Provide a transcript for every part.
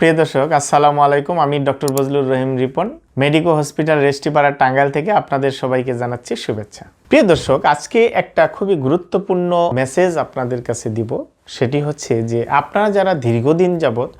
প্রিয় দর্শক, আসসালামু আলাইকুম। আমি doctor Bazlur Rahim Ripon, medico hospital Restipara Tangail থেকে আপনাদের সবাইকে জানাচ্ছি শুভেচ্ছা। প্রিয় দর্শক, আজকে একটা খুবই গুরুত্বপূর্ণ মেসেজ আপনাদের কাছে দিব। সেটি হচ্ছে যে আপনারা যারা দীর্ঘদিন যাবৎ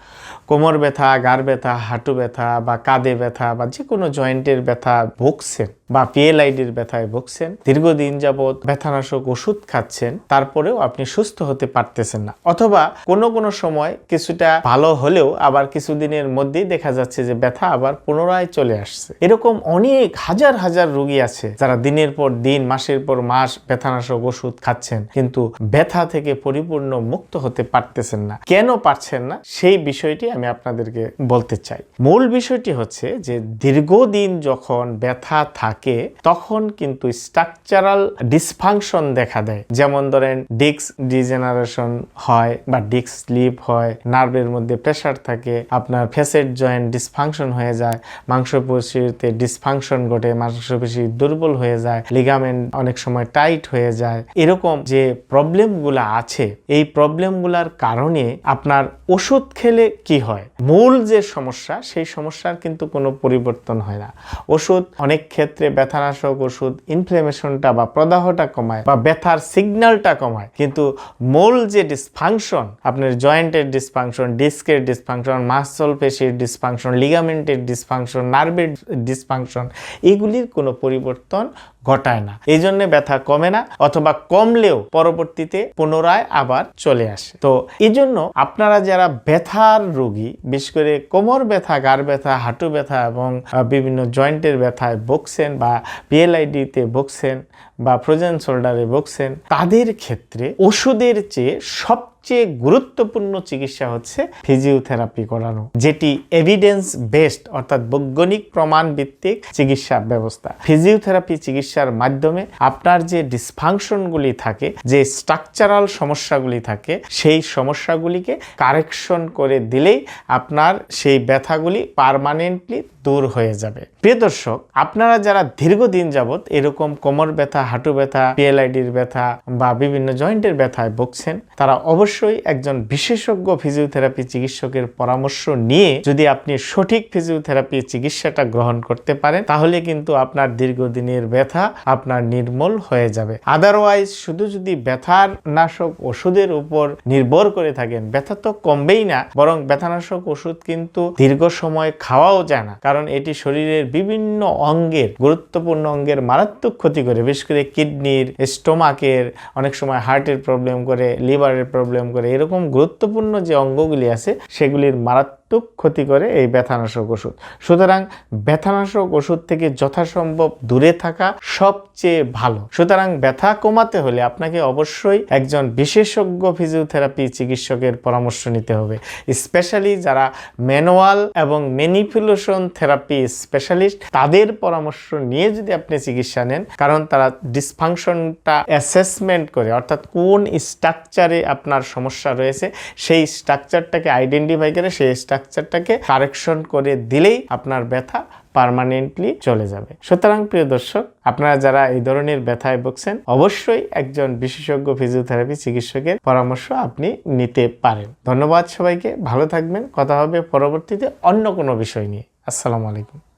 কোমর ব্যথা, গার ব্যথা, হাঁটু ব্যথা বা কাঁধে ব্যথা বা যে কোনো জয়েন্টের ব্যথা ভুগছেন বা পিএলআইডির ব্যথায় ভুগছেন, দীর্ঘদিন যাবৎ ব্যথানাশক ওষুধ খাচ্ছেন, তারপরেও আপনি সুস্থ হতে পারতেছেন না। অথবা কোনো কোনো সময় কিছুটা ভালো হলেও আবার কিছুদিনের মধ্যেই দেখা যাচ্ছে যে ব্যথা আবার পুনরায় চলে আসছে। এরকম অনেক হাজার হাজার রুগী আছে যারা দিনের পর দিন, মাসের পর মাস ব্যথানাশক ওষুধ খাচ্ছেন, কিন্তু ব্যথা থেকে পরিপূর্ণ মুক্ত হতে পারতেছেন না। কেন পারছেন না? সেই বিষয়টি আমি আপনাদেরকে বলতে চাই। মূল বিষয়টি হচ্ছে যে দীর্ঘদিন যখন ব্যথা থাকে, তখন কিন্তু স্ট্রাকচারাল ডিসফাংশন দেখা দেয়। যেমন ধরেন ডিস্ক ডিজেনারেশন হয় বা ডিস্ক স্লিপ হয় নার্ভের মধ্যে প্রেশার থাকে, আপনার ফেসের জয়েন্ট ডিসফাংশন হয়ে যায়, মাংসপেশিতে ডিসফাংশন ঘটে, মাংসপেশি দুর্বল হয়ে যায় লিগামেন্ট অনেক সময় টাইট হয়ে যায়। এরকম যে প্রবলেমগুলো আছে, এই প্রবলেমগুলোর কারণে আপনার ওষুধ খেলে কি হয়? মূল যে সমস্যা, সেই সমস্যার কিন্তু কোনো পরিবর্তন হয় না। ওষুধ অনেক ক্ষেত্রে ব্যথানাশক ওষুধ ইনফ্লেমেশনটা বা প্রদাহটা কমায় বা ব্যথার সিগন্যালটা কমায়। কিন্তু মূল যে ডিসফাংশন আপনার জয়েন্টের ডিসফাংশন ডিস্কের ডিসফাংশন মাসল পেশির ডিসফাংশন লিগামেন্টের ডিসফাংশন নার্ভের ডিসফাংশন এগুলির কোনো পরিবর্তন ঘটায় না। এই জন্য ব্যথা কমে না, অথবা কমলেও পরবর্তীতে পুনরায় আবার চলে আসে। তো এই জন্য আপনারা যারা ব্যথার রোগী, বিশেষ করে কোমর ব্যথা, গার ব্যথা, হাঁটু ব্যথা এবং বিভিন্ন জয়েন্টের ব্যথায় বকছেন বা পিএলআইডিতে ভুগছেন বা ফ্রোজেন শোল্ডারে বকছেন তাদের ক্ষেত্রে ওষুধের চেয়ে সবচেয়ে গুরুত্বপূর্ণ চিকিৎসা হচ্ছে ফিজিওথেরাপি করানো, যেটি এভিডেন্স বেসড অর্থাৎ বৈজ্ঞানিক প্রমাণ ভিত্তিক চিকিৎসা ব্যবস্থা। ফিজিওথেরাপি চিকিৎসার মাধ্যমে আপনার যে ডিসফাংশনগুলি থাকে, যে স্ট্রাকচারাল সমস্যাগুলি থাকে, সেই সমস্যাগুলিকে কারেকশন করে দিলেই আপনার সেই ব্যথাগুলি পার্মানেন্টলি দূর হয়ে যাবে। প্রিয় দর্শক, আপনারা যারা দীর্ঘদিন যাবত এরকম কোমর ব্যথা হাঁটু ব্যথা পিএলআইডির ব্যথা বা বিভিন্ন জয়েন্টের ব্যথায় ভুগছেন, তারা অবশ্যই একজন বিশেষজ্ঞ ফিজিওথেরাপি চিকিৎসকের পরামর্শ নিয়ে যদি আপনি সঠিক ফিজিওথেরাপি চিকিৎসাটা গ্রহণ করতে পারেন, তাহলে কিন্তু আপনার দীর্ঘদিনের ব্যথা আপনার নির্মূল হয়ে যাবে। আদারওয়াইজ শুধু যদি ব্যথার নাশক ওষুধের উপর নির্ভর করে থাকেন, ব্যথা তো কমবেই না, বরং ব্যথানাশক ওষুধ কিন্তু দীর্ঘ সময় খাওয়াও যায় না, কারণ এটি শরীরের বিভিন্ন অঙ্গের, গুরুত্বপূর্ণ অঙ্গের মারাত্মক ক্ষতি করে। বিশেষ করে কিডনির, স্টোমাকের, অনেক সময় হার্টের প্রবলেম করে লিভারের প্রবলেম করে, এরকম গুরুত্বপূর্ণ যে অঙ্গগুলি আছে, সেগুলির মারাত্মক ক্ষতি করে এই ব্যথানাশক ওষুধ। সুতরাং ব্যথানাশক ওষুধ থেকে যথাসম্ভব দূরে থাকা সবচেয়ে ভালো। সুতরাং ব্যথা কমাতে হলে আপনাকে অবশ্যই একজন বিশেষজ্ঞ ফিজিওথেরাপি চিকিৎসকের পরামর্শ নিতে হবে। স্পেশালি যারা ম্যানুয়াল এবং ম্যানিপুলেশন থেরাপি স্পেশালিস্ট, তাদের পরামর্শ নিয়ে যদি আপনি চিকিৎসা নেন, কারণ তারা ডিসফাংশনটা অ্যাসেসমেন্ট করে, অর্থাৎ কোন স্ট্রাকচারে আপনার সমস্যা রয়েছে, সেই স্ট্রাকচারটাকে আইডেন্টিফাই করে, সেই স্ট্রাকচারটাকে কারেকশন করে দিলেই আপনার ব্যথা পারমানেন্টলি চলে যাবে। সুতরাং প্রিয় দর্শক, আপনারা যারা এই ধরনের ব্যথায় ভুগছেন, অবশ্যই একজন বিশেষজ্ঞ ফিজিওথেরাপি চিকিৎসকের পরামর্শ আপনি নিতে পারেন। ধন্যবাদ সবাইকে, ভালো থাকবেন। কথা হবে পরবর্তীতে অন্য কোনো বিষয় নিয়ে। আসসালামু আলাইকুম।